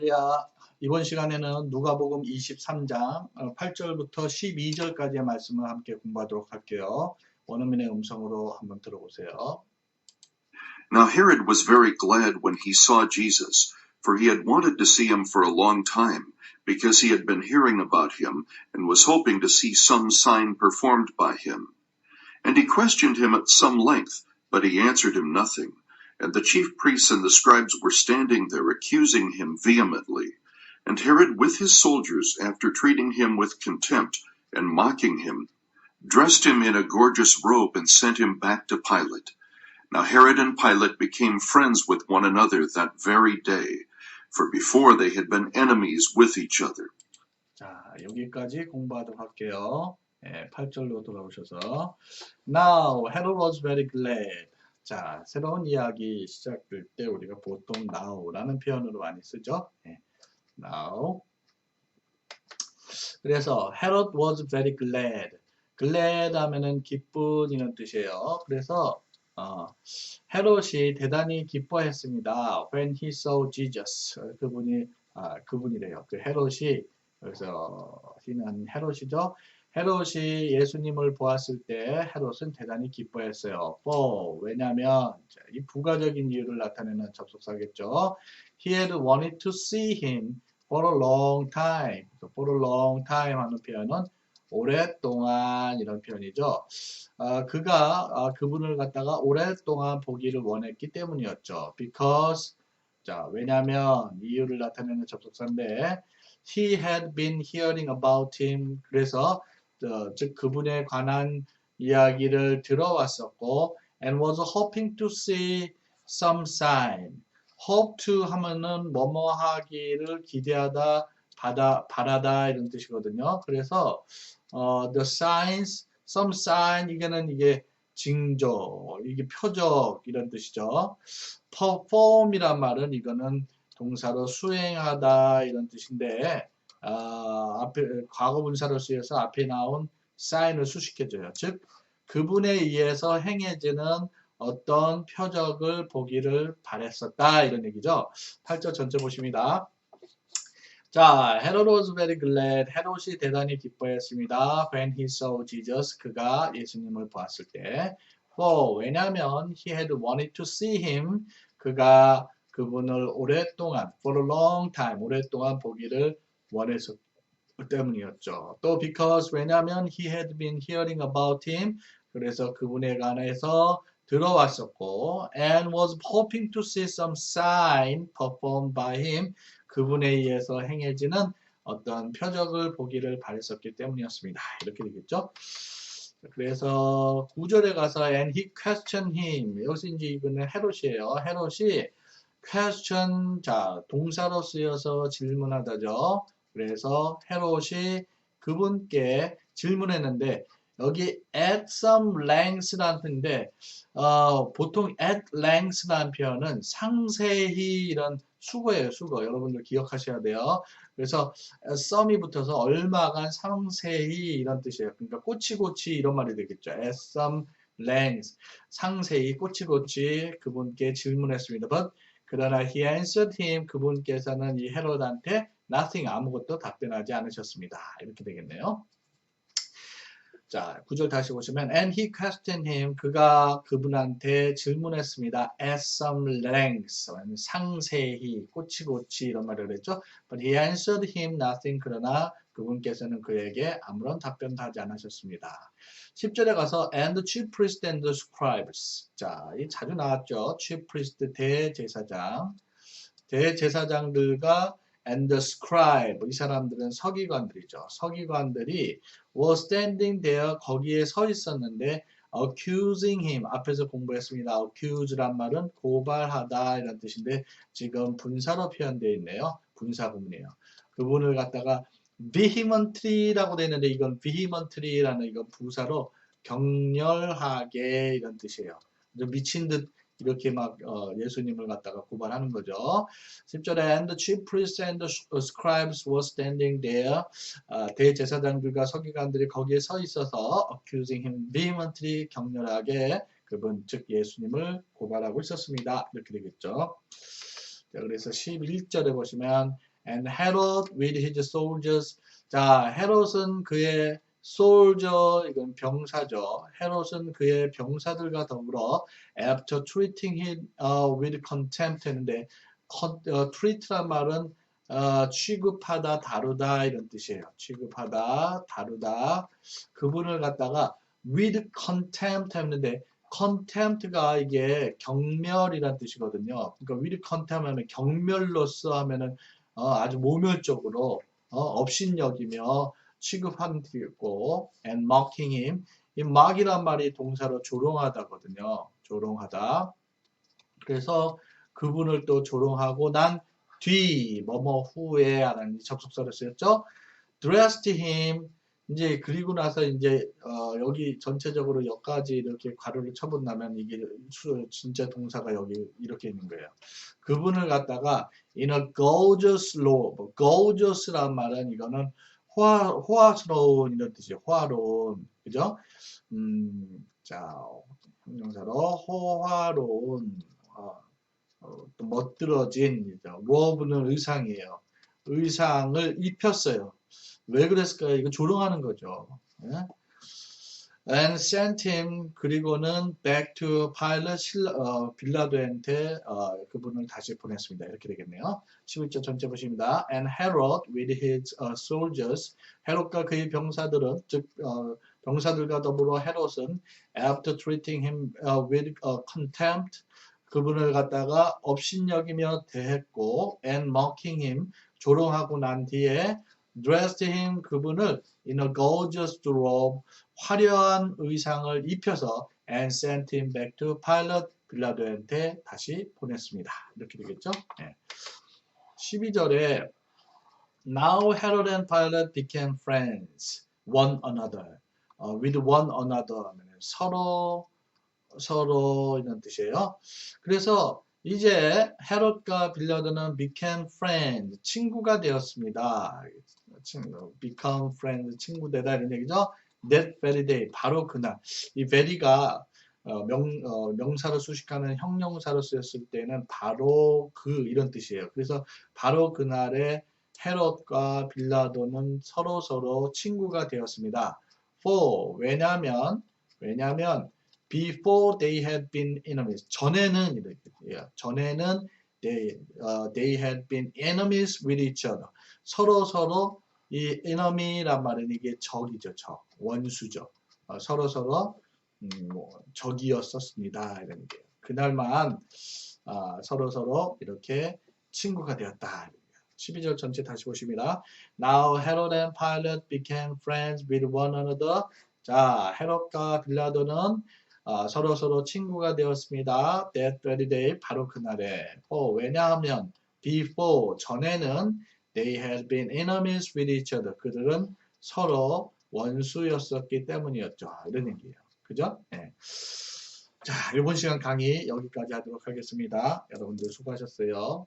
할렐루야. 이번 시간에는 누가복음 23장 8절부터 12절까지의 말씀을 함께 공부하도록 할게요. 원어민의 음성으로 한번 들어보세요. Now Herod was very glad when he saw Jesus, for he had wanted to see him for a long time, because he had been hearing about him and was hoping to see some sign performed by him. And he questioned him at some length, but he answered him nothing. And the chief priests and the scribes were standing there accusing him vehemently. And Herod with his soldiers, after treating him with contempt and mocking him, dressed him in a gorgeous robe and sent him back to Pilate. Now Herod and Pilate became friends with one another that very day, for before they had been enemies with each other. 자, 여기까지 공부하도록 할게요. 예, 8절로 돌아오셔서 Now Herod was very glad. 자, 새로운 이야기 시작될 때 우리가 보통 now라는 표현으로 많이 쓰죠. 예, now. 그래서 Herod was very glad. glad 하면은 기쁜 이런 뜻이에요. 그래서 어, 헤롯이 대단히 기뻐했습니다. When he saw Jesus. 그분이 아, 그분이래요. 그 헤롯이 그래서 he는 헤롯이죠. 헤롯이 예수님을 보았을 때 헤롯은 대단히 기뻐했어요. For 왜냐하면 자, 이 부가적인 이유를 나타내는 접속사겠죠. He had wanted to see him for a long time. for a long time 하는 표현은 오랫동안 이런 표현이죠. 아, 그가 아, 그분을 갖다가 오랫동안 보기를 원했기 때문이었죠. Because 자 왜냐하면 이유를 나타내는 접속사인데 he had been hearing about him 그래서 어, 즉 그분에 관한 이야기를 들어왔었고 and was hoping to see some sign. hope to 하면은 뭐뭐 하기를 기대하다 바다, 바라다 이런 뜻이거든요. 그래서 어, the signs, some sign 이게는 이게 징조, 이게 표적 이런 뜻이죠. perform이란 말은 이거는 동사로 수행하다 이런 뜻인데 아, 앞에 과거 분사로 쓰여서 앞에 나온 sign을 수식해줘요. 즉 그분에 의해서 행해지는 어떤 표적을 보기를 바랬었다 이런 얘기죠. 8절 전체 보십니다. 자, Herod was very glad. 헤롯이 대단히 기뻐했습니다. When he saw Jesus, 그가 예수님을 보았을 때. For 왜냐하면 he had wanted to see him. 그가 그분을 오랫동안, for a long time, 오랫동안 보기를 원했었 때문이었죠. 또 because 왜냐하면 he had been hearing about him. 그래서 그분에 관해서 들어왔었고 and was hoping to see some sign performed by him. 그분에 의해서 행해지는 어떤 표적을 보기를 바랬었기 때문이었습니다. 이렇게 되겠죠. 그래서 9절에 가서 and he questioned him. 여기서 이제 이거는 헤롯이에요. 헤롯이 question 자 동사로 쓰여서 질문하다죠. 그래서 헤롯이 그분께 질문했는데 여기 at some length라는 표현인데 어, 보통 at length라는 표현은 상세히 이런 수거예요, 수거. 여러분들 기억하셔야 돼요. 그래서 some이 붙어서 얼마간 상세히 이런 뜻이에요. 그러니까 꼬치꼬치 이런 말이 되겠죠. at some length. 상세히 꼬치꼬치 그분께 질문했습니다. But 그러나 he answered him. 그분께서는 이 헤롯한테 nothing 아무것도 답변하지 않으셨습니다. 이렇게 되겠네요. 자, 구절 다시 보시면 and he questioned him 그가 그분한테 질문했습니다. at some length 상세히 꼬치꼬치 이런 말을 했죠. but he answered him nothing 그러나 그분께서는 그에게 아무런 답변도 하지 않으셨습니다. 10절에 가서 and chief priest and scribes 자, 이 자주 나왔죠. chief priest 대제사장 대제사장들과 and scribe 이 사람들은 서기관들이죠. 서기관들이 were standing there 거기에 서 있었는데 accusing him 앞에서 공부했습니다. accuse란 말은 고발하다 이런 뜻인데 지금 분사로 표현되어 있네요. 분사 구문이에요. 그분을 갖다가 vehemently라고 되어 있는데 이건 vehemently라는 이건 부사로 격렬하게 이런 뜻이에요. 미친 듯 이렇게 막 어, 예수님을 갖다가 고발하는 거죠. 10절에 and the chief priests and the scribes were standing there. 아, 대제사장들과 서기관들이 거기에 서 있어서 accusing him vehemently 격렬하게 그분 즉 예수님을 고발하고 있었습니다. 이렇게 되겠죠. 자, 그래서 11절에 보시면 and Herod with his soldiers. 자, 헤롯은 그의 soldier 이건 병사죠. 헤롯은 그의 병사들과 더불어 after treating him uh, with contempt 했는데 어, treat란 말은 어, 취급하다, 다루다 이런 뜻이에요. 취급하다, 다루다. 그분을 갖다가 with contempt 했는데 contempt가 이게 경멸이란 뜻이거든요. 그러니까 with contempt 하면 경멸로서 하면은 어, 아주 모멸적으로 어, 업신여기며 취급한 뒤고 and mocking him 이 mock이란 말이 동사로 조롱하다거든요. 조롱하다. 그래서 그분을 또 조롱하고 난 뒤, 뭐뭐 후에 하는 접속사를 쓰였죠. dressed him 이제 그리고 나서 이제 어, 여기 전체적으로 여기까지 이렇게 괄호를 쳐본다면 이게 수- 진짜 동사가 여기 이렇게 있는 거예요. 그분을 갖다가 in a gorgeous robe, 뭐 gorgeous란 말은 이거는 호화, 호화스러운 이런 뜻이에요. 호화로운, 그죠? 음, 자, 형용사로 호화로운, 어, 어, 또 멋들어진, robe는 의상이에요. 의상을 입혔어요. 왜 그랬을까요? 이거 조롱하는 거죠. 예? And sent him 그리고는 back to Pilate 어, 빌라도한테 어, 그분을 다시 보냈습니다. 이렇게 되겠네요. 11절 전체 보십니다. And Herod with his uh, soldiers 헤롯과 그의 병사들은 즉 어, 병사들과 더불어 헤롯은 after treating him uh, with uh, contempt 그분을 갖다가 업신여기며 대했고 and mocking him 조롱하고 난 뒤에 dressed him 그분을 in a gorgeous robe 화려한 의상을 입혀서 and sent him back to Pilate 빌라도한테 다시 보냈습니다. 이렇게 되겠죠? 네. 12절에 Now Herod and Pilate became friends one another 어, with one another 서로 서로 이런 뜻이에요. 그래서 이제 헤롯과 빌라도는 became friends 친구가 되었습니다. 친구, become friends 친구 되다 이런 얘기죠. That very day 바로 그날 이 very가 어, 명, 어, 명사로 수식하는 형용사로 쓰였을 때는 바로 그 이런 뜻이에요. 그래서 바로 그날에 헤롯과 빌라도는 서로 서로 친구가 되었습니다. For 왜냐면 왜냐면 before they had been enemies 전에는 이렇게 돼요. 전에는 they, 어, they had been enemies with each other 서로 서로 이 enemy란 말은 이게 적이죠 적 원수죠 어, 서로 서로 음, 뭐, 적이었었습니다 이런 얘기예요. 그날만 아, 서로 서로 이렇게 친구가 되었다. 12절 전체 다시 보십니다. Now Herod and Pilate became friends with one another. 자, 헤롯과 빌라도는 아, 서로 서로 친구가 되었습니다. That very day 바로 그날에. 어, 왜냐하면 before 전에는 they had been enemies with each other. 그들은 서로 원수였었기 때문이었죠. 이런 얘기예요. 그죠? 네. 자, 이번 시간 강의 여기까지 하도록 하겠습니다. 여러분들 수고하셨어요.